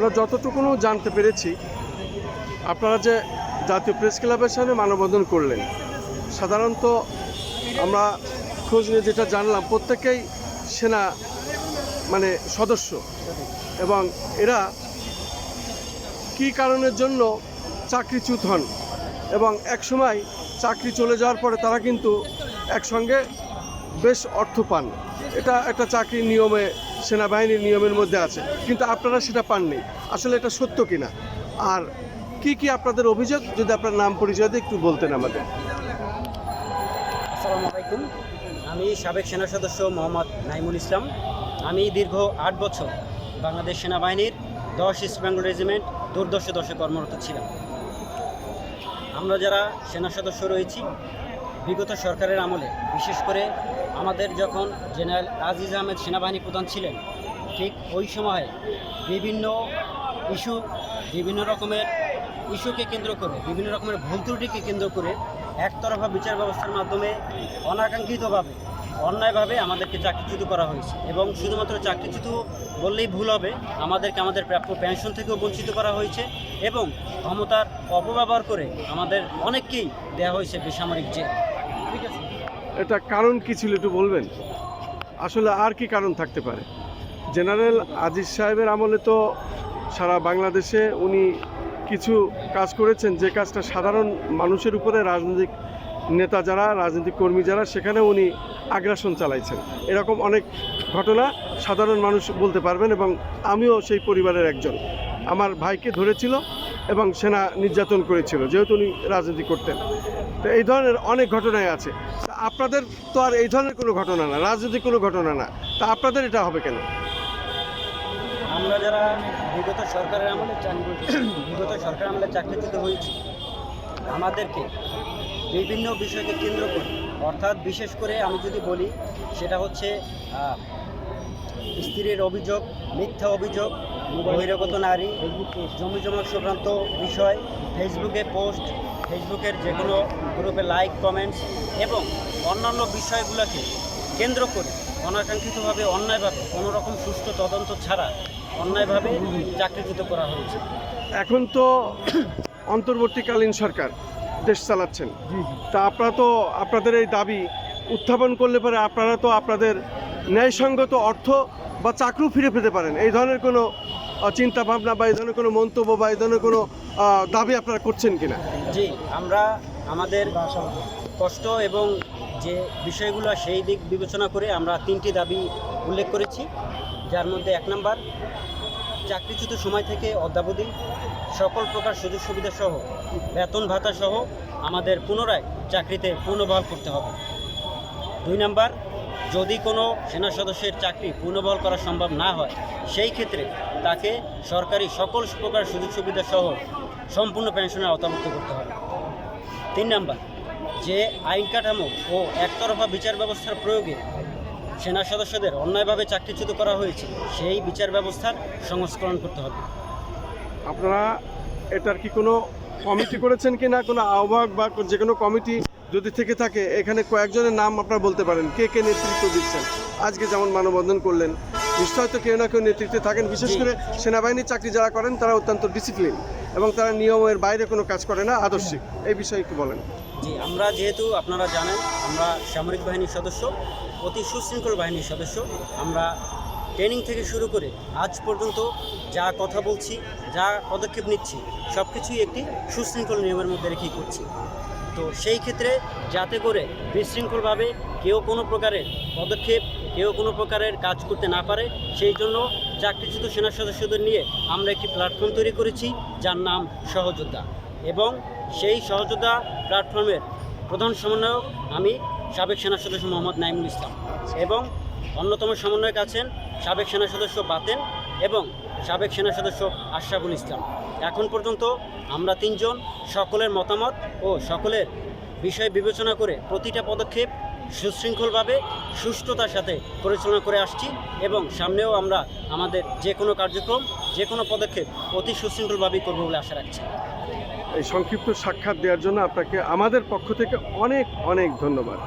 আমরা যতটুকুনও জানতে পেরেছি, আপনারা যে জাতীয় প্রেস ক্লাবের সামনে মানববন্ধন করলেন, সাধারণত আমরা খোঁজ নিয়ে যেটা জানলাম, প্রত্যেকেই সেনা মানে সদস্য এবং এরা কী কারণের জন্য চাকরিচ্যুত হন এবং একসময় চাকরি চলে যাওয়ার পরে তারা কিন্তু একসঙ্গে বেশ অর্থ পান। এটা একটা চাকরির নিয়মে সেনাবাহিনীর নিয়মের মধ্যে আছে, কিন্তু আপনারা সেটা পাননি। আসলে এটা সত্য কিনা? আর কি কি আপনাদের অভিযোগ? যদি আপনার নাম পরিচয় একটু বলতেন আমাদের। আসসালামু আলাইকুম। আমি সাবেক সেনা সদস্য মোহাম্মদ নাইমুল ইসলাম। আমি দীর্ঘ আট বছর বাংলাদেশ সেনাবাহিনীর দশ ইস্ট বেঙ্গল রেজিমেন্ট দুর্দশ দশে কর্মরত ছিলাম। আমরা যারা সেনা সদস্য রয়েছি বিগত সরকারের আমলে, বিশেষ করে আমাদের যখন জেনারেল আজিজ আহমেদ সেনাবাহিনী প্রধান ছিলেন, ঠিক ওই সময়ে বিভিন্ন ইস্যু, বিভিন্ন রকমের ইস্যুকে কেন্দ্র করে, বিভিন্ন রকমের ভুল ত্রুটিকে কেন্দ্র করে একতরফা বিচার ব্যবস্থার মাধ্যমে অনাকাঙ্ক্ষিতভাবে, অন্যায়ভাবে আমাদেরকে চাকরিচ্যুত করা হয়েছে। এবং শুধুমাত্র চাকরিচ্যুত বললেই ভুল হবে, আমাদেরকে আমাদের প্রাপ্য পেনশন থেকেও বঞ্চিত করা হয়েছে এবং ক্ষমতার অপব্যবহার করে আমাদের অনেককেই দেওয়া হয়েছে বেসামরিক জেল। এটা কারণ কি ছিল একটু বলবেন? আসলে আর কি কারণ থাকতে পারে? জেনারেল আজিজ সাহেবের আমলে তো সারা বাংলাদেশে উনি কিছু কাজ করেছেন, যে কাজটা সাধারণ মানুষের উপরে রাজনৈতিক নেতা যারা, রাজনৈতিক কর্মী যারা, সেখানে উনি আগ্রাসন চালাইছেন। এরকম অনেক ঘটনা সাধারণ মানুষ বলতে পারবেন এবং আমিও সেই পরিবারের একজন। আমার ভাইকে ধরেছিল এবং সেনা নির্যাতন করেছিল, যেহেতু উনি রাজনীতি করতেন। তো এই ধরনের অনেক ঘটনাই আছে। আপনাদের তো আর এই ধরনের কোনো ঘটনা না, রাজনৈতিক কোনো ঘটনা না। তা আপনাদের এটা হবে কেন? আমরা যারা বিগত সরকারের আমলে চাকরি বিগত সরকার আমলে চাকরিচ্যুত হয়েছি, আমাদেরকে বিভিন্ন বিষয়কে কেন্দ্র করে, অর্থাৎ বিশেষ করে আমি যদি বলি, সেটা হচ্ছে স্ত্রীর অভিযোগ, মিথ্যা অভিযোগ বহিরাগত নারী জমি জমা সংক্রান্ত বিষয় ফেসবুকে পোস্ট ফেসবুকের যে কোনো গ্রুপে লাইক কমেন্টস এবং অন্যান্য বিষয়গুলোকে কেন্দ্র করে অনাকাঙ্ক্ষিতভাবে অন্যায়ভাবে কোনো রকম সুষ্ঠু তদন্ত ছাড়া অন্যায়ভাবে চাকরিচ্যুত করা হয়েছে। এখন তো অন্তর্বর্তীকালীন সরকার দেশ চালাচ্ছেন। তা আপনারা তো আপনাদের এই দাবি উত্থাপন করলে পরে আপনারা তো আপনাদের ন্যায়সঙ্গত অর্থ বা চাকরিও ফিরে পেতে পারেন। এই ধরনের কোনো চিন্তা ভাবনা বা এই ধরনের কোনো মন্তব্য বা এই ধরনের কোনো দাবি আপনারা করছেন কিনা? জি, আমরা আমাদের কষ্ট এবং যে বিষয়গুলো সেই দিক বিবেচনা করে আমরা তিনটি দাবি উল্লেখ করেছি। যার মধ্যে এক নম্বর, চাকরিচ্যুত সময় থেকে অদ্যাবধি সকল প্রকার সুযোগ সুবিধা সহ, বেতন ভাতা সহ আমাদের পুনরায় চাকরিতে পুনর্বহাল করতে হবে। দুই নাম্বার যদি কোনো সেনা সদস্যের চাকরি পুনর্বহাল করা সম্ভব না হয়, সেই ক্ষেত্রে তাকে সরকারি সকল প্রকার সুযোগ সুবিধা সহ সম্পূর্ণ পেনশনের আওতাভুক্ত করতে হবে। তিন নাম্বার, যে আইন কাঠামো ও একতরফা বিচার ব্যবস্থার প্রয়োগে সেনা সদস্যদের অন্যায়ভাবে চাকরিচ্যুত করা হয়েছে, সেই বিচার ব্যবস্থার সংস্করণ করতে হবে। আপনারা এটার কি কোনো কমিটি করেছেন কি না কোনো আহ্বায়ক বা যে কোনো কমিটি যদি থেকে থাকে এখানে কয়েকজনের নাম আপনারা বলতে পারেন। কে কে নেতৃত্ব দিচ্ছেন? আজকে যেমন মানববন্ধন করলেন নিশ্চয় তো কেউ না কেউ নেতৃত্বে থাকেন। বিশেষ করে সেনাবাহিনীর চাকরি যারা করেন তারা অত্যন্ত ডিসিপ্লিন এবং তারা নিয়মের বাইরে কোনো কাজ করে না আদর্শিক এই বিষয়ে একটু বলেন। জি আমরা যেহেতু আপনারা জানেন আমরা সামরিক বাহিনীর সদস্য অতি সুশৃঙ্খল বাহিনীর সদস্য। আমরা ট্রেনিং থেকে শুরু করে আজ পর্যন্ত যা কথা বলছি যা পদক্ষেপ নিচ্ছি সব কিছুই একটি সুশৃঙ্খল নিয়মের মধ্যে রেখেই করছি। তো সেই ক্ষেত্রে যাতে করে বিশৃঙ্খলভাবে কেউ কোনো প্রকারের পদক্ষেপ, কেউ কোনো প্রকারের কাজ করতে না পারে, সেই জন্য চাকরিচ্যুত সেনা সদস্যদের নিয়ে আমরা একটি প্ল্যাটফর্ম তৈরি করেছি যার নাম সহযোদ্ধা। এবং সেই সহযোদ্ধা প্ল্যাটফর্মের প্রধান সমন্বয়ক আমি সাবেক সেনা সদস্য মোহাম্মদ নাইমুল ইসলাম। এবং অন্যতম সমন্বয়ক আছেন সাবেক সেনা সদস্য বাতেন এবং সাবেক সেনা সদস্য আশরাফুল ইসলাম। এখন পর্যন্ত আমরা তিনজন, সকলের মতামত ও সকলের বিষয় বিবেচনা করে প্রতিটা পদক্ষেপ সুশৃঙ্খলভাবে, সুষ্ঠুতার সাথে পরিচালনা করে আসছি এবং সামনেও আমরা আমাদের যে কোনো কার্যক্রম, যে কোনো পদক্ষেপ অতি সুশৃঙ্খলভাবেই করব বলে আশা রাখছি। এই সংক্ষিপ্ত সাক্ষাৎ দেওয়ার জন্য আপনাকে আমাদের পক্ষ থেকে অনেক অনেক ধন্যবাদ।